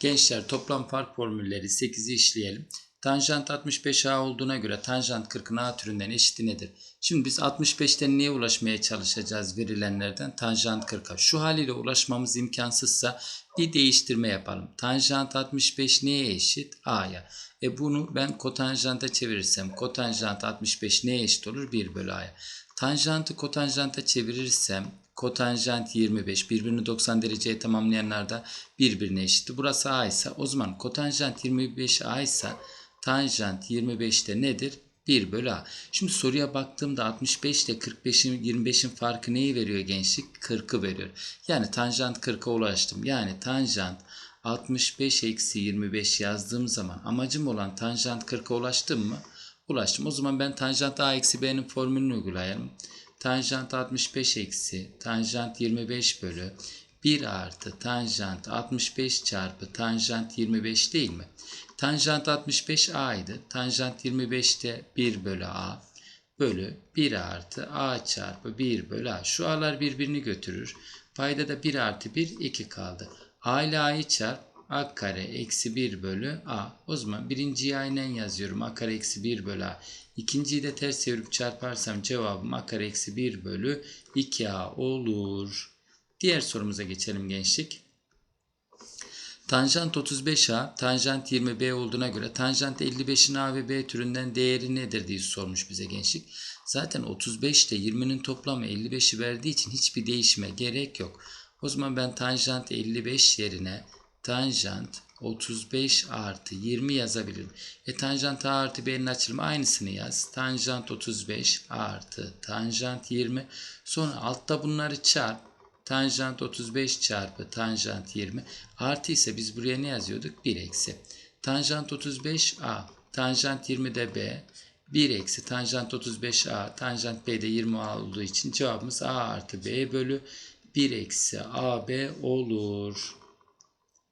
Gençler toplam fark formülleri 8'i işleyelim. Tanjant 65A olduğuna göre tanjant 40'ın A türünden eşiti nedir? Şimdi biz 65'ten niye ulaşmaya çalışacağız verilenlerden? Tanjant 40'a. Şu haliyle ulaşmamız imkansızsa bir değiştirme yapalım. Tanjant 65 neye eşit? A'ya. E bunu ben kotanjanta çevirirsem kotanjant 65 neye eşit olur? 1 bölü A'ya. Tanjantı kotanjanta çevirirsem kotanjant 25 birbirini 90 dereceye tamamlayanlarda birbirine eşitti. Burası A ise o zaman kotanjant 25 A ise tanjant 25 de nedir? 1 bölü A. Şimdi soruya baktığımda 65 ile 45'in 25'in farkı neyi veriyor gençlik? 40'ı veriyor. Yani tanjant 40'a ulaştım. Yani tanjant 65 eksi 25 yazdığım zaman amacım olan tanjant 40'a ulaştım mı? Ulaştım. O zaman ben tanjant A eksi B'nin formülünü uygulayalım. Tanjant 65 eksi tanjant 25 bölü 1 artı tanjant 65 çarpı tanjant 25 değil mi? Tanjant 65 A idi. Tanjant 25 de 1 bölü A bölü 1 artı A çarpı 1 bölü A. Şu A'lar birbirini götürür. Payda da 1 artı 1 2 kaldı. A ile A'yı çarp. A kare eksi 1 bölü A. O zaman birinciyi aynen yazıyorum. A kare eksi 1 bölü A. İkinciyi de ters çevirip çarparsam cevabım A kare eksi 1 bölü 2A olur. Diğer sorumuza geçelim gençlik. Tanjant 35A, tanjant 20B olduğuna göre tanjant 55'in A ve B türünden değeri nedir diye sormuş bize gençlik. Zaten 35 ile 20'nin toplamı 55'i verdiği için hiçbir değişime gerek yok. O zaman ben tanjant 55 yerine tanjant 35 artı 20 yazabilirim. E tanjant A artı B'nin açılımı aynısını yaz. Tanjant 35 artı tanjant 20. Sonra altta bunları çarp. Tanjant 35 çarpı tanjant 20 artı ise biz buraya ne yazıyorduk? 1 eksi. Tanjant 35 A, tanjant 20 de B, 1 eksi tanjant 35 A, tanjant B de 20 A olduğu için cevabımız A artı B bölü 1 eksi AB olur.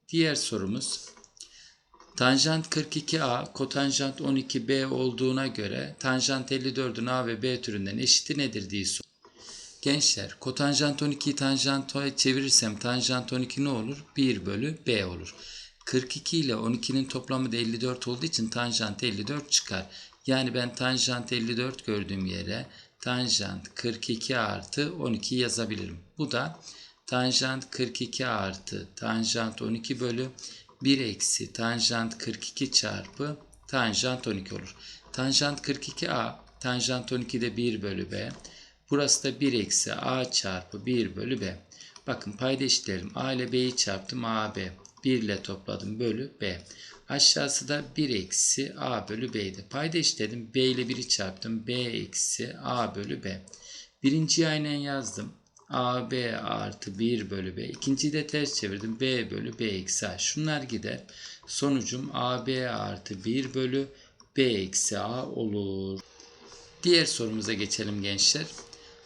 Diğer sorumuz Tanjant 42A, kotanjant 12B olduğuna göre tanjant 54'ün A ve B türünden eşiti nedir diye sor. Gençler kotanjant 12'yi tanjanta çevirirsem tanjant 12 ne olur? 1 bölü B olur. 42 ile 12'nin toplamı da 54 olduğu için tanjant 54 çıkar. Yani ben tanjant 54 gördüğüm yere tanjant 42 artı 12 yazabilirim. Bu da tanjant 42 artı tanjant 12 bölü 1 eksi tanjant 42 çarpı tanjant 12 olur. Tanjant 42a tanjant 12 de 1 bölü b. Burası da 1 eksi a çarpı 1 bölü b. Bakın payda eşitlerim. a ile b'yi çarptım ab. 1 ile topladım bölü b. Aşağısı da 1 eksi a bölü b'ydi. Payda eşitledim. b ile 1'i çarptım. b eksi a bölü b. Birinciyi aynen yazdım. AB artı 1 bölü B. İkinciyi de ters çevirdim. B bölü B eksi A. Şunlar gider. Sonucum AB artı 1 bölü B eksi A olur. Diğer sorumuza geçelim gençler.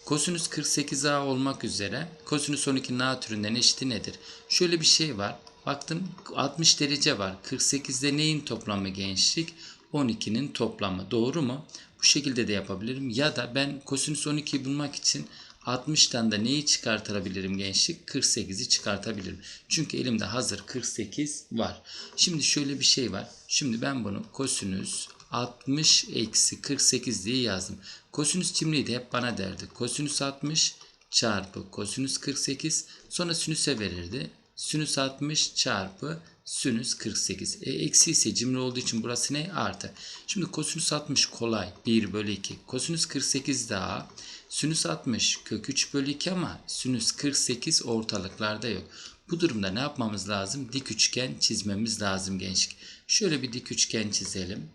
Kosinüs 48A olmak üzere kosinüs 12'nin A türünden eşiti nedir? Şöyle bir şey var. Baktım 60 derece var. 48'de neyin toplamı gençlik? 12'nin toplamı. Doğru mu? Bu şekilde de yapabilirim. Ya da ben kosinüs 12'yi bulmak için 60'tan da neyi çıkartabilirim gençlik? 48'i çıkartabilirim. Çünkü elimde hazır 48 var. Şimdi şöyle bir şey var. Şimdi ben bunu kosinüs 60 eksi 48 diye yazdım. Kosinüs cimriyi de hep bana derdi. Kosinüs 60 çarpı kosinüs 48 sonra sinüse verirdi. Sinüs 60 çarpı sinüs 48. E, eksi ise cimri olduğu için burası ne? Artı. Şimdi kosinüs 60 kolay. 1 bölü 2. Kosinüs 48 daha. Sinüs 60 kök 3 bölü 2 ama sinüs 48 ortalıklarda yok. Bu durumda ne yapmamız lazım? Dik üçgen çizmemiz lazım gençlik. Şöyle bir dik üçgen çizelim.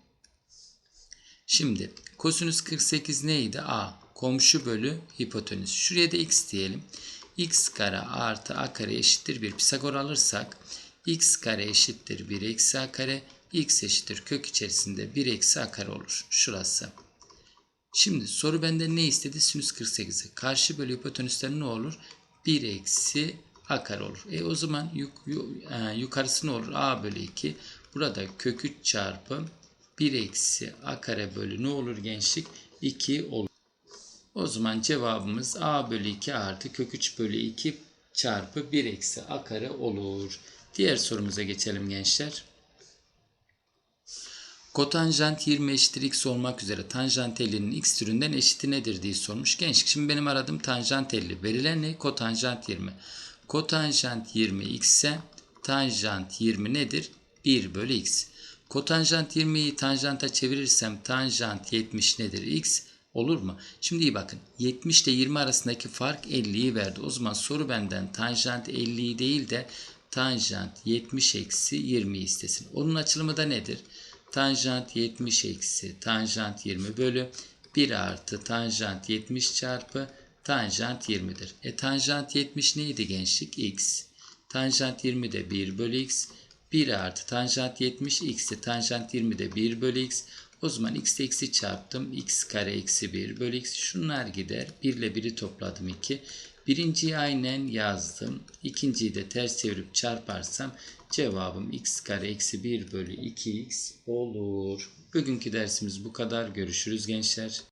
Şimdi kosinüs 48 neydi? A. Komşu bölü hipotenüs. Şuraya da x diyelim. x kare artı a kare eşittir 1. Pisagor alırsak x kare eşittir 1 eksi a kare. x eşittir kök içerisinde 1 eksi a kare olur. Şurası. Şimdi soru benden ne istedi? Sinüs 48'i. Karşı bölü hipotenüsten ne olur? 1 eksi a kare olur. E o zaman yuk, yuk, e, yukarısı ne olur? a bölü 2. Burada kök 3 çarpı 1 eksi a kare bölü ne olur gençlik? 2 olur. O zaman cevabımız a bölü 2 artı kök 3 bölü 2 çarpı 1 eksi a kare olur. Diğer sorumuza geçelim gençler. Kotanjant 20 eşittir x olmak üzere tanjant 50'nin x türünden eşiti nedir diye sormuş. Gençlik şimdi benim aradığım tanjant 50. Verilen ne? Kotanjant 20. Kotanjant 20 x ise tanjant 20 nedir? 1 bölü x. Kotanjant 20'yi tanjanta çevirirsem tanjant 70 nedir? x olur mu? Şimdi iyi bakın. 70 ile 20 arasındaki fark 50'yi verdi. O zaman soru benden tanjant 50'yi değil de tanjant 70 eksi 20'yi istesin. Onun açılımı da nedir? Tanjant 70 eksi tanjant 20 bölü 1 artı tanjant 70 çarpı tanjant 20'dir. E tanjant 70 neydi gençlik? x. Tanjant 20 de 1 bölü x. 1 artı tanjant 70 x'i tanjant 20 de 1 bölü x. O zaman x eksi çarptım. x kare eksi 1 bölü x. Şunlar gider. 1 ile 1'i topladım 2. Birinciyi aynen yazdım. İkinciyi de ters çevirip çarparsam cevabım x kare eksi 1 bölü 2x olur. Bugünkü dersimiz bu kadar. Görüşürüz gençler.